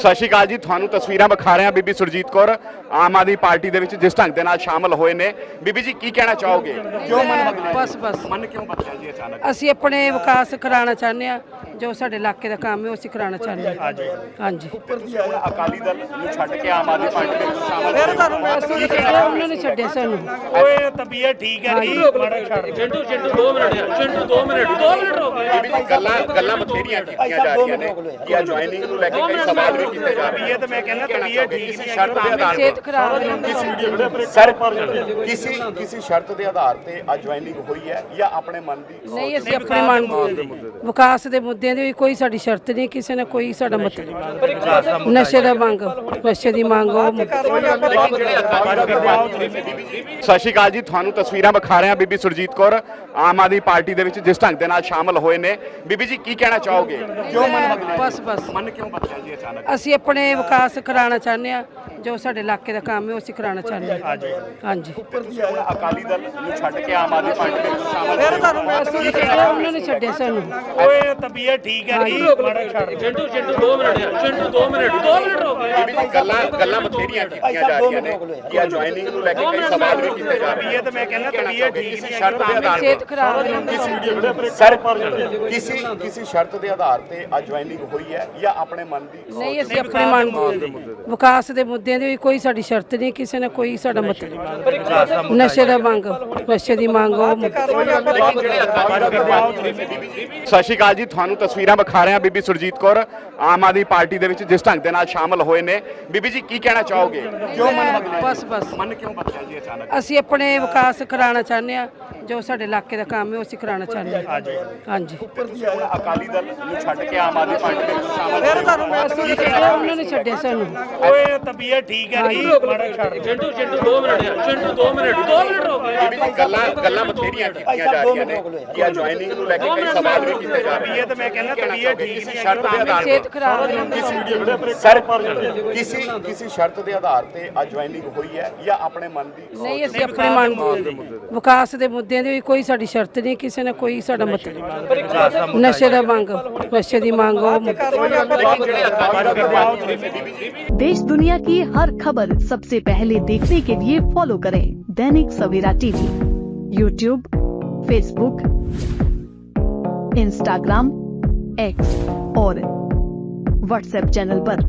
ਸਤਿ ਸ਼੍ਰੀ ਅਕਾਲ ਜੀ ਤੁਹਾਨੂੰ ਤਸਵੀਰਾਂ ਵਿਖਾ ਰਹੇ ਹਾਂ ਬੀਬੀ ਸੁਰਜੀਤ ਕੌਰ। ਆਮ ਆਦਮੀ ਪਾਰਟੀ ਦੇ ਵਿੱਚ ਜਿਸ ਢੰਗ ਦੇ ਨਾਲ ਸ਼ਾਮਲ ਹੋਏ ਨੇ। ਬੀਬੀ ਜੀ ਕੀ ਕਹਿਣਾ ਚਾਹੋਗੇ? ਕਿਉਂ ਮਨ ਬਦਲਿਆ ਬਸ ਬਸ। ਮਨ ਕਿਉਂ ਬਦਲਿਆ ਜੀ ਅਚਾਨਕ? ਅਸੀਂ ਆਪਣੇ ਵਿਕਾਸ ਕਰਾਉਣਾ ਚਾਹੁੰਦੇ ਆ ਜੋ ਸਾਡੇ ਇਲਾਕੇ ਦਾ ਕੰਮ ਹੈ ਉਹ ਅਸੀਂ ਕਰਾਉਣਾ ਚਾਹੁੰਦੇ ਹਾਂ। ਹਾਂਜੀ। ਤੁਸੀਂ ਹੁਣ ਅਕਾਲੀ ਦਲ ਨੂੰ ਛੱਡ ਕੇ ਆਮ ਆਦਮੀ ਪਾਰਟੀ ਦੇ ਵਿੱਚ ਸ਼ਾਮਲ ਹੋਏ ਹੋ। ਅਸੀਂ ਛੱਡਿਆ, ਉਹਨਾਂ ਨੇ ਛੱਡਿਆ ਸਾਨੂੰ। ਓਏ ਤਬੀਅਤ ਠੀਕ ਹੈ ਜੀ ਮਾੜਾ ਛੱਡ ਦੇ। Chintu Chintu 2 minute Chintu 2 minute 2 minute ਬੀਬੀ ਜੀ। ਗੱਲਾਂ ਗੱਲਾਂ ਬਥੇਰੀਆਂ ਕੀਤੀਆਂ ਜਾ ਰਹੀਆਂ ਨੇ ਕਿ ਆ ਜੁਆਇਨਿੰਗ ਨੂੰ ਲੈ ਕੇ ਕਈ ਸਵਾਲ ਵੀ ਕੀਤੇ ਜਾ ਰਹੇ ਨੇ। ਤਬੀਅਤ ਮੈਂ ਕਹਿੰਦਾ ਤਬੀਅਤ ਠੀਕ ਨਹੀਂ ਸ਼ਰਤ ਦੇ ਆਧਾਰ ਤੇ? ਸਿਹਤ ਖਰਾਬ ਹੈ ਸਰ ਕਿਸੇ ਕਿਸੇ ਸ਼ਰਤ ਦੇ ਆਧਾਰ ਤੇ ਆ ਜੁਆਇਨਿੰਗ ਹੋਈ ਹੈ ਜਾਂ ਆਪਣੇ ਮਨ ਦੀ ਨਹੀਂ ਅਸੀਂ ਆਪਣੇ ਮਨ ਵਿਕਾਸ ਦੇ ਮੁੱਦਿਆਂ ਦੀ ਵੀ ਕੋਈ ਸਾਡੀ ਸ਼ਰਤ ਨਹੀਂ ਕਿਸੇ ਨੇ ਕੋਈ ਸਾਡਾ ਮਤਲਬ ਨਸ਼ੇ ਦਾ ਮੰਗ ਨਸ਼ੇ ਦੀ ਮੰਗ ਉਹ। ਸਤਿ ਸ਼੍ਰੀ ਅਕਾਲ ਜੀ ਤੁਹਾਨੂੰ ਤਸਵੀਰਾਂ ਵਿਖਾ ਰਹੇ ਹਾਂ ਬੀਬੀ ਸੁਰਜੀਤ ਕੌਰ। ਆਮ ਆਦਮੀ ਪਾਰਟੀ ਦੇ ਵਿੱਚ ਜਿਸ ਢੰਗ ਦੇ ਨਾਲ ਸ਼ਾਮਲ ਹੋਏ ਨੇ। ਬੀਬੀ ਜੀ ਕੀ ਕਹਿਣਾ ਚਾਹੋਗੇ? ਕਿਉਂ ਮਨ ਬਦਲਿਆ ਬਸ ਬਸ। ਮਨ ਕਿਉਂ ਬਦਲਿਆ ਜੀ ਅਚਾਨਕ? ਅਸੀਂ ਆਪਣੇ ਵਿਕਾਸ ਕਰਾਉਣਾ ਚਾਹੁੰਦੇ ਆ ਜੋ ਸਾਡੇ ਇਲਾਕੇ ਦਾ ਕੰਮ ਹੈ ਉਹ ਅਸੀਂ ਕਰਾਉਣਾ ਚਾਹੁੰਦੇ ਹਾਂ। ਹਾਂਜੀ। ਅਕਾਲੀ ਦਲ ਨੂੰ ਛੱਡ ਕੇ ਆਮ ਆਦਮੀ ਪਾਰਟੀ ਦੇ ਵਿੱਚ ਸ਼ਾਮਲ ਹੋਏ। ਅਸੀਂ ਛੱਡਿਆ, ਉਹਨਾਂ ਨੇ ਛੱਡਿਆ ਸਾਨੂੰ। ਓਏ ਤਬੀਅਤ ਠੀਕ ਹੈ ਜੀ ਮਾੜਾ ਛੱਡ ਦੇ। Chintu Chintu 2 minute Chintu 2 minute 2 minute ਰੁਕ ਗੱਲਾਂ ਗੱਲਾਂ ਬਥੇਰੀਆਂ ਕੀਤੀਆਂ ਜਾ ਰਹੀਆਂ ਨੇ। ਕਿ ਆ ਜੁਆਇਨਿੰਗ ਨੂੰ ਲੈ ਕੇ ਕਈ ਸਵਾਲ ਵੀ ਕੀਤੇ ਜਾ ਰਹੇ ਨੇ ਤਬੀਅਤ ਮੈਂ ਕਹਿੰਦਾ ਤਬੀਅਤ ਠੀਕ ਕਿਸੇ ਨਹੀਂ ਸ਼ਰਤ ਦੇ ਆਧਾਰ ਤੇ। ਸਰ ਕਿਸੇ ਕਿਸੇ ਸ਼ਰਤ ਦੇ ਆਧਾਰ ਤੇ ਆ ਜੁਆਇਨਿੰਗ ਹੋਈ ਹੈ ਜਾਂ ਆਪਣੇ ਮਨ ਦੀ ਨਹੀਂ ਅਸੀਂ ਆਪਣੇ ਮਨ ਵਿਕਾਸ ਦੇ ਮੁੱਦਿਆਂ ਦੀ ਕੋਈ ਸਾਡੀ ਸ਼ਰਤ ਨਹੀਂ ਕਿਸੇ ਨੇ ਕੋਈ ਸਾਡਾ ਮਤਲਬ ਨਸ਼ੇ ਦਾ ਮੰਗ ਨਸ਼ੇ ਦੀ ਮੰਗ ਉਹ। ਸਤਿ ਸ਼੍ਰੀ ਅਕਾਲ ਜੀ ਤੁਹਾਨੂੰ ਤਸਵੀਰਾਂ ਵਿਖਾ ਰਹੇ ਹਾਂ ਬੀਬੀ ਸੁਰਜੀਤ ਕੌਰ ਆਮ ਆਦਮੀ ਪਾਰਟੀ ਦੇ ਵਿੱਚ ਜਿਸ ਢੰਗ ਦੇ ਨਾਲ ਸ਼ਾਮਲ ਹੋਏ ਨੇ। ਬੀਬੀ ਜੀ ਕੀ ਕਹਿਣਾ ਚਾਹੋਗੇ? ਕਿਉਂ ਮਨ ਬਦਲਿਆ ਬਸ ਬਸ। ਮਨ ਕਿਉਂ ਬਦਲਿਆ ਜੀ ਅਚਾਨਕ? ਅਸੀਂ ਆਪਣੇ ਵਿਕਾਸ ਕਰਾਉਣਾ ਚਾਹੁੰਦੇ ਆ ਜੋ ਸਾਡੇ ਇਲਾਕੇ ਦਾ ਕੰਮ ਹੈ ਉਹ ਅਸੀਂ ਕਰਾਉਣਾ ਚਾਹੁੰਦੇ ਹਾਂ। ਹਾਂਜੀ। ਤੁਸੀਂ ਹੁਣ ਅਕਾਲੀ ਦਲ ਨੂੰ ਛੱਡ ਕੇ ਆਮ ਆਦਮੀ ਪਾਰਟੀ ਦੇ ਵਿੱਚ ਸ਼ਾਮਲ ਹੋਏ। ਹੋ। ਅਸੀਂ ਛੱਡਿਆ, ਉਹਨਾਂ ਨੇ ਛੱਡਿਆ ਸਾਨੂੰ? ਓਏ ਤਬੀਅਤ ਠੀਕ ਹੈ ਜੀ ਮਾੜਾ ਛੱਡ ਦੇ। Chintu Chintu 2 minute Chintu 2 minute 2 minute ਬੀਬੀ ਜੀ ਗੱਲਾਂ ਗੱਲਾਂ ਬਥੇਰੀਆਂ ਕੀਤੀਆਂ ਜਾ ਰਹੀਆਂ ਨੇ ਕਿ ਆ ਜੁਆਇਨਿੰਗ ਨੂੰ ਲੈ ਕੇ ਕਈ ਸਵਾਲ ਵੀ ਕੀਤੇ ਜਾ ਰਹੇ ਨੇ ਤਬੀਅਤ ਮੈਂ ਕਹਿੰਦਾ ਤਬੀਅਤ ਠੀਕ ਨਹੀਂ ਸ਼ਰਤ ਦੇ ਆਧਾਰ ਸਿਹਤ ਤੇ। ਖਰਾਬ ਹੈ। ਸਰ ਕਿਸੇ ਕਿਸੇ ਸ਼ਰਤ ਦੇ ਆਧਾਰ ਤੇ ਆ ਜੁਆਇਨਿੰਗ ਹੋਈ ਹੈ ਜਾਂ ਆਪਣੇ ਮਨ ਦੀ ਨਹੀਂ ਅਸੀਂ ਆਪਣੇ ਮਨ ਵਿਕਾਸ ਦੇ ਮੁੱਦਿਆਂ ਦੀ ਵੀ ਕੋਈ ਸਾਡੀ ਸ਼ਰਤ ਨਹੀਂ ਕਿਸੇ ਨੇ ਕੋਈ ਸਾਡਾ ਮਤਲਬ ਨਸ਼ੇ ਦਾ ਮੰਗ ਨਸ਼ੇ ਦੀ ਮੰਗ ਉਹ ਮੁੱਦਾ। देश दुनिया की हर खबर सबसे पहले देखने के लिए फॉलो करें Dainik Savera TV YouTube Facebook Instagram X और व्हाट्सएप चैनल पर।